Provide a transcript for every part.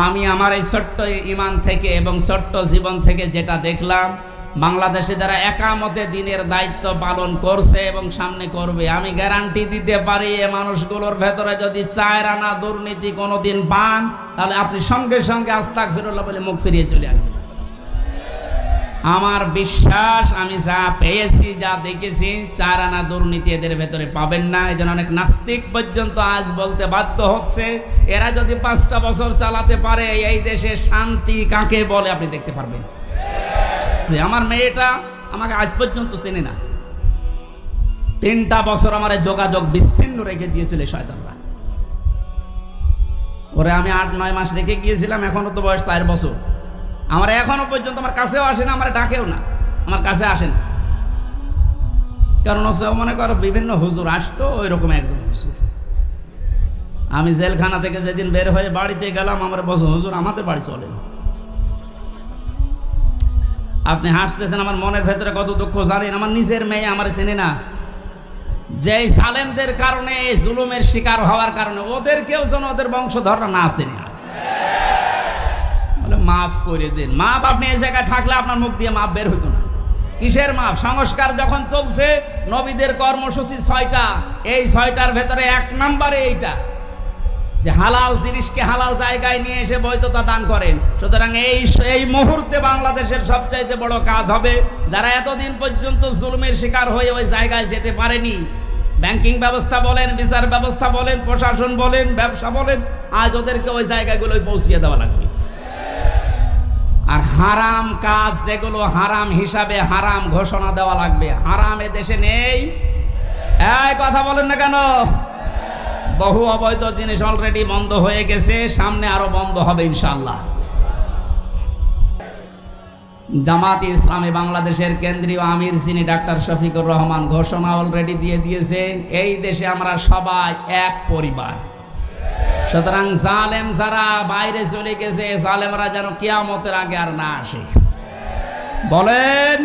আমি আমার এই ছোট্ট ইমান থেকে এবং ছোট্ট জীবন থেকে যেটা দেখলাম, বাংলাদেশে যারা একামতে দিনের দায়িত্ব পালন করছে এবং সামনে করবে, আমি গ্যারান্টি দিতে পারি এ মানুষগুলোর ভেতরে যদি চায়ের আনা দুর্নীতি কোনোদিন পান, তাহলে আপনি সঙ্গে সঙ্গে আস্তাক ফিরুল্লাহ বলে মুখ ফিরিয়ে চলে আসবেন। আমার বিশ্বাস, আমি যা পেয়েছি, যা দেখেছি চার আনা দুর্নীতি এদের ভেতরে পাবেন না। এই অনেক নাস্তিক পর্যন্ত আজ বলতে বাধ্য হচ্ছে, এরা যদি পাঁচটা বছর চালাতে পারে, এই দেশে শান্তি কাকে বলে আপনি দেখতে পারবেন। আমার মেয়েটা আমাকে আজ পর্যন্ত চেনে না। তিনটা বছর আমার যোগাযোগ বিচ্ছিন্ন রেখে দিয়েছিল শয়তানরা। ওরে আমি আট, নয় মাস রেখে গিয়েছিলাম, এখনও তো বয়স চার বছর। আমার এখনও পর্যন্ত আমার কাছেও আসে না, আমার ডাকেও না, আমার কাছে আসে না। কারণ হচ্ছে মনে করো বিভিন্ন হুজুর আসতো ওই রকম একজন হুজুর। আমি জেলখানা থেকে যেদিন বের হয়ে বাড়িতে গেলাম, আমার বছর হুজুর আমাদের বাড়ি চলে। আপনি হাসতেছেন, আমার মনের ভেতরে কত দুঃখ জানেন? আমার নিজের মেয়ে আমার চেনে না। যে সালেমদের কারণে এই জুলুমের শিকার হওয়ার কারণে ওদের কেউ যেন ওদের বংশধররা না চেনে। মাফ করে দিন। মাপ আপনি এই জায়গায় থাকলে আপনার মুখ দিয়ে মাপ বের হতো না। কিসের মাপ? সংস্কার যখন চলছে, নবীদের কর্মসূচি ছয়টা। এই ছয়টার ভেতরে এক নম্বরে এইটা। যে হালাল জিনিসকে হালাল জায়গায় নিয়ে এসে বৈধতা দান করেন। সুতরাং এই এই মুহূর্তে বাংলাদেশের সবচাইতে বড় কাজ হবে, যারা এতদিন পর্যন্ত জুলুমের শিকার হয়ে ওই জায়গায় যেতে পারেনি। ব্যাংকিং ব্যবস্থা বলেন, বিচার ব্যবস্থা বলেন, প্রশাসন বলেন, ব্যবসা বলেন, আজ ওদেরকে ওই জায়গাগুলোয় পৌঁছিয়ে দেওয়া লাগবে। আর হারাম কাজ যেগুলো হারাম হিসাবে হারাম ঘোষণা দেওয়া লাগবে। হারাম এ দেশে নেই। এই কথা বলেন না কেন? বহু অবৈধ জিনিস অলরেডি বন্ধ হয়ে গেছে, সামনে আরও বন্ধ হবে ইনশাল্লাহ জামাত ইসলামী বাংলাদেশের কেন্দ্রীয় আমির সিনি ডাক্তার শফিকুর রহমান ঘোষণা অলরেডি দিয়ে দিয়েছে, এই দেশে আমরা সবাই এক পরিবার। সুতরাং জালেম যারা বাইরে চলে গেছে, জালেমরা যেন কিয়ামতের আগে আর না আসে। বলেন?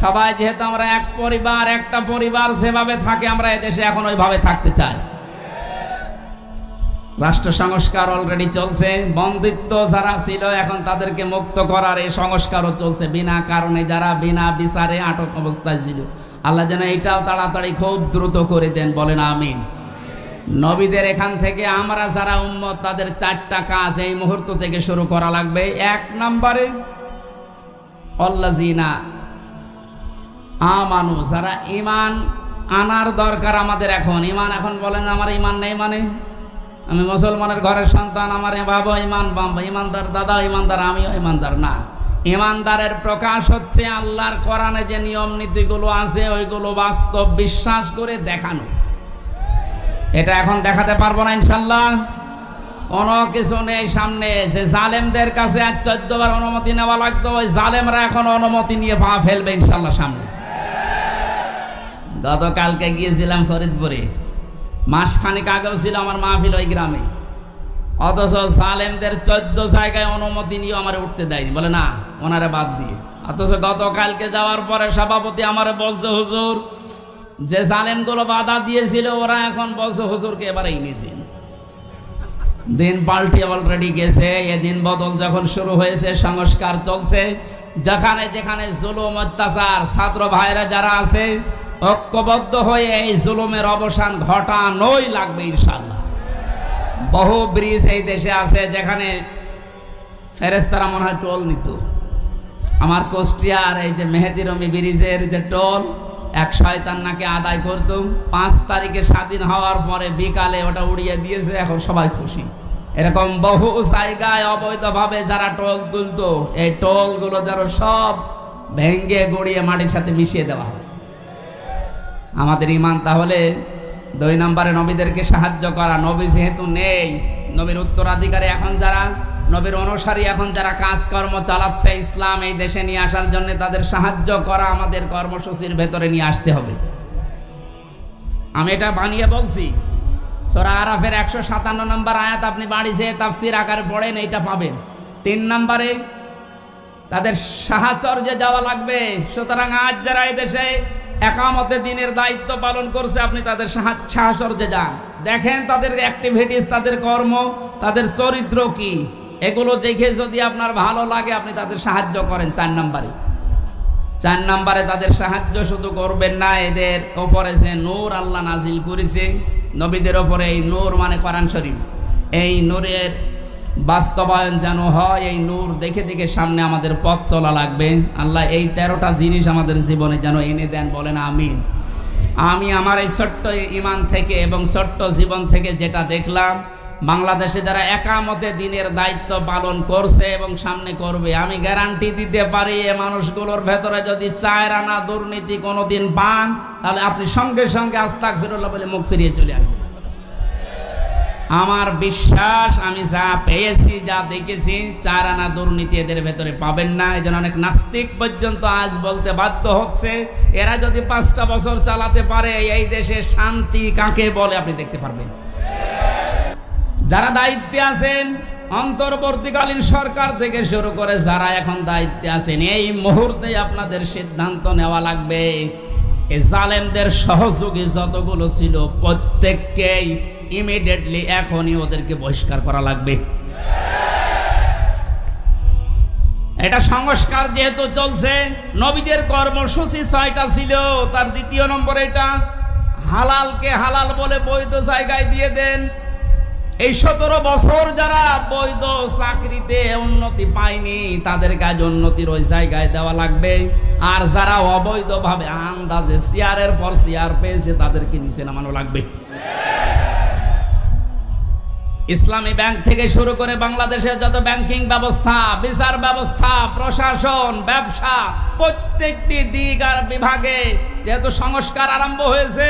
সবাই যেহেতু আমরা এক পরিবার, একটা পরিবার যেভাবে থাকে, আমরা এদেশে এখন ওইভাবে থাকতে চাই। রাষ্ট্র সংস্কার অলরেডি চলছে বন্দিত্ব যারা ছিল এখন তাদেরকে মুক্ত করার এই সংস্কারও চলছে, বিনা কারণে যারা বিনা বিচারে আটক অবস্থায় ছিল। আল্লাহ যেন এটাও তাড়াতাড়ি খুব দ্রুত করে দেন, বলেন আমিন। নবীদের এখান থেকে আমরা যারা উম্মত, তাদের চারটা কাজ এই মুহূর্ত থেকে শুরু করা লাগবে। এক নম্বরে অল্লাজিনা আমানু, যারা ইমান আনার দরকার আমাদের এখন। ইমান এখন বলেন, আমার ইমান নেই মানে? আমি মুসলমানের ঘরের সন্তান, আমার বাবা ইমান বাবা ইমানদার দাদা ইমানদার আমিও ইমানদার না ইমানদারের প্রকাশ হচ্ছে আল্লাহর কোরআনে যে নিয়ম নীতিগুলো আছে, ওইগুলো বাস্তব বিশ্বাস করে দেখানো। এটা এখন দেখাতে পারব না, ইনশাল্লাহ। কোনো কিছু নেই সামনে। যে জালেমদের কাছে আজ চোদ্দবার অনুমতি নেওয়া লাগতো ওই জালেমরা এখন অনুমতি নিয়ে পা ফেলবে, ইনশাল্লাহ, সামনে। গতকালকে গিয়েছিলাম ফরিদপুরে। মাসখানেক আগেও ছিল আমার মাহফিল ওই গ্রামে। অথচ সালেমদের চোদ্দ জায়গায় অনুমতি নিয়ে আমার উঠতে দেয়নি। বলে না, ওনারে বাদ দিয়ে। অথচ গতকালকে যাওয়ার পরে সভাপতি আমার বলছে, হুজুর যে জালেমগুলো বাধা দিয়েছিল, ওরা এখন বলছে, হুজুরকে এবারে এনে দিন। দিন পাল্টে অলরেডি গেছে। এদিন বদল যখন শুরু হয়েছে, সংস্কার চলছে। যেখানে যেখানে জুলুম, অত্যাচার, ছাত্র ভাইরা যারা আছে, ঐক্যবদ্ধ হয়ে এই জুলুমের অবসান ঘটানোই লাগবে ইনশাল্লাহ বহু ব্রিজ এই দেশে আছে, যেখানে ফেরেস্তারা মনে হয় টোল নিত। আমার কোষ্টিয়ার এই যে মেহেদি রমি ব্রিজের যে টোল এক শয়তান নাকি আদায় করতুম পাঁচ তারিখে স্বাধীন হওয়ার পরে বিকালে ওটা উড়িয়ে দিয়েছে, এখন সবাই খুশি। এরকম বহু জায়গায় অবৈধভাবে যারা টোল তুলতো, এই টোলগুলো যেন সব ভেঙ্গে গড়িয়ে মাটির সাথে মিশিয়ে দেওয়া হয়। আমাদের ইমান তাহলে দুই নম্বরে নবীদেরকে সাহায্য করা। নবী যেহেতু নেই, নবীর উত্তরাধিকারী এখন যারা? নবীর অনুসারী এখন যারা কাজকর্ম চালাচ্ছে ইসলাম এই দেশে নিয়ে আসার জন্য তাদের সাহায্য করা আমাদের কর্মসূচির ভেতরে নিয়ে আসতে হবে। আমি এটা বানিয়ে বলছি, সোরা আরাফের একশো সাতান্ন নম্বর আয়াত আপনি বাড়ি যেয়ে তাফসির আকারে পড়েন, এইটা পাবেন। তিন নম্বরে, তাদের সাহাচর্যে যাওয়া লাগবে। সুতরাং আজ যারা দেশে একামতে দিনের দায়িত্ব পালন করছে, আপনি তাদের সাহাচর্যে যান। দেখেন তাদের অ্যাক্টিভিটিস তাদের কর্ম, তাদের চরিত্র কি। এগুলো দেখে যদি আপনার ভালো লাগে, আপনি তাদের সাহায্য করেন চার নাম্বারে। চার নাম্বারে তাদের সাহায্য শুধু করবেন না, এদের ওপরে যে নূর আল্লাহ নাজিল করেছে, নবীদের ওপরে এই নূর মানে কোরআন শরীফ। এই নূরের বাস্তবায়ন যেন হয়, এই নূর দেখে দেখে সামনে আমাদের পথ চলা লাগবে। আল্লাহ এই তেরোটা জিনিস আমাদের জীবনে যেন এনে দেন, বলেন আমিন। আমি আমার এই ছোট্ট ইমান থেকে এবং ছোট্ট জীবন থেকে যেটা দেখলাম বাংলাদেশে যারা একামতে দিনের দায়িত্ব পালন করছে এবং সামনে করবে, আমি গ্যারান্টি দিতে পারি এ মানুষগুলোর ভেতরে যদি চায় আনা দুর্নীতি কোনোদিন পান, তাহলে আপনি সঙ্গে সঙ্গে আস্তাক ফিরুল্লাহ বলে মুখ ফিরিয়ে চলে আসবেন। আমার বিশ্বাস, আমি যা পেয়েছি, যা দেখেছি চার আনা দুর্নীতি এদের ভেতরে পাবেন না। এই অনেক নাস্তিক পর্যন্ত আজ বলতে বাধ্য হচ্ছে, এরা যদি পাঁচটা বছর চালাতে পারে, এই দেশে শান্তি কাকে বলে আপনি দেখতে পারবেন। যারা দায়িত্বে আছেন, অন্তর্বর্তীকালীন সরকার থেকে শুরু করে যারা এখন দায়িত্বে আছেন, এই মুহূর্তে আপনাদের সিদ্ধান্ত নেওয়া লাগবে। এ জালেমদের সহযোগী যতগুলো ছিল, প্রত্যেককেই ইমিডিয়েটলি এখনই ওদেরকে বহিষ্কার করা লাগবে। এটা সংস্কার যেহেতু চলছে, নবীদের কর্মসূচি ছয়টা ছিল, তার দ্বিতীয় নম্বর এটা, হালালকে হালাল বলে বৈধ জায়গায় দিয়ে দেন এই সতেরো বছর যারা বৈধ চাকরিতে উন্নতি পায়নি, তাদের কাজ উন্নতির ওই জায়গায় দেওয়া লাগবে। আর যারা অবৈধভাবে আন্দাজে চেয়ারের পর চেয়ার পেয়েছে, তাদেরকে নিচে নামানো লাগবে। ইসলামী ব্যাংক থেকে শুরু করে বাংলাদেশের যত ব্যাংকিং ব্যবস্থা, বিচার ব্যবস্থা, প্রশাসন, ব্যবসা, প্রত্যেকটি দিক আর বিভাগে যেহেতু সংস্কার আরম্ভ হয়েছে,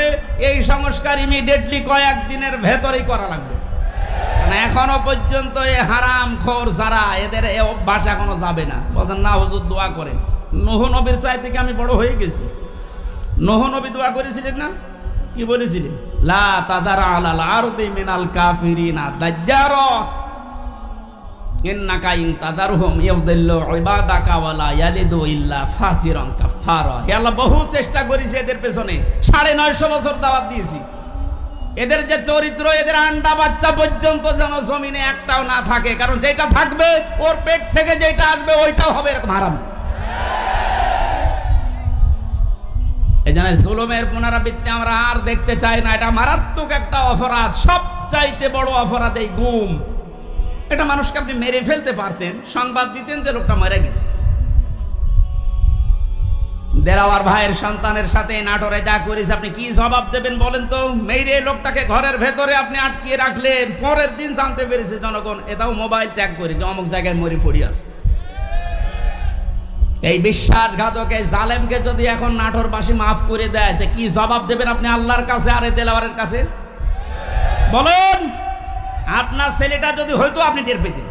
এই সংস্কার ইমিডিয়েটলি কয়েকদিনের ভেতরেই করা লাগবে। মানে এখনও পর্যন্ত এ হারাম খোর যারা, এদের এ অভ্যাস এখনও যাবে না। বলছেন না, হুজুর, দোয়া করেন। নহু নবীর চাই থেকে আমি বড় হয়ে গেছি। নহু নবী দোয়া করেছিলেন না? কি বলেছিলেন? লা তাদারা আলাল আরদি মিনাল কাফিরিনা দাজ্জার। ইন্নাকা ইন তাদারহুম ইউদিল্লু ইবাদাকা ওয়ালা ইয়ালিদু ইল্লা ফাজিরান কাফারা হে আল্লাহ, বহু চেষ্টা করেছি এদের পেছনে। সাড়ে নয়শো বছর দাওয়াত দিয়েছি। এদের যে চরিত্র, এদের আন্ডা বাচ্চা পর্যন্ত যেন জমিনে একটাও না থাকে। কারণ যেটা থাকবে, ওর পেট থেকে যেটা আসবে, ওইটাও হবে এরকম হারাম। এই জন্য জুলুমের পুনরাবৃত্তি আমরা আর দেখতে চাই না। এটা মারাত্মক একটা অপরাধ সব চাইতে বড় অপরাধ এই গুম। এটা মানুষকে আপনি মেরে ফেলতে পারতেন, সংবাদ দিতেন যে লোকটা মারা গেছে। দেরাওয়ার ভাইয়ের সন্তানের সাথে নাটোরে যা করেছে, আপনি কি জবাব দেবেন বলেন তো? মেরে লোকটাকে ঘরের ভেতরে আপনি আটকিয়ে রাখলেন, পরের দিন জানতে পেরেছে জনগণ, এটাও মোবাইল ট্যাগ করে যে অমুক জায়গায় মরে পড়ি আছে। এই বিশ্বাসঘাতক, জালেমকে যদি এখন নাটোরবাসী মাফ করে দেয়, তো কি জবাব দেবেন আপনি আল্লাহর কাছে আর দেলাওয়ারের কাছে? বলেন, আপনার ছেলেটা যদি হয়তো আপনি টের পেতেন।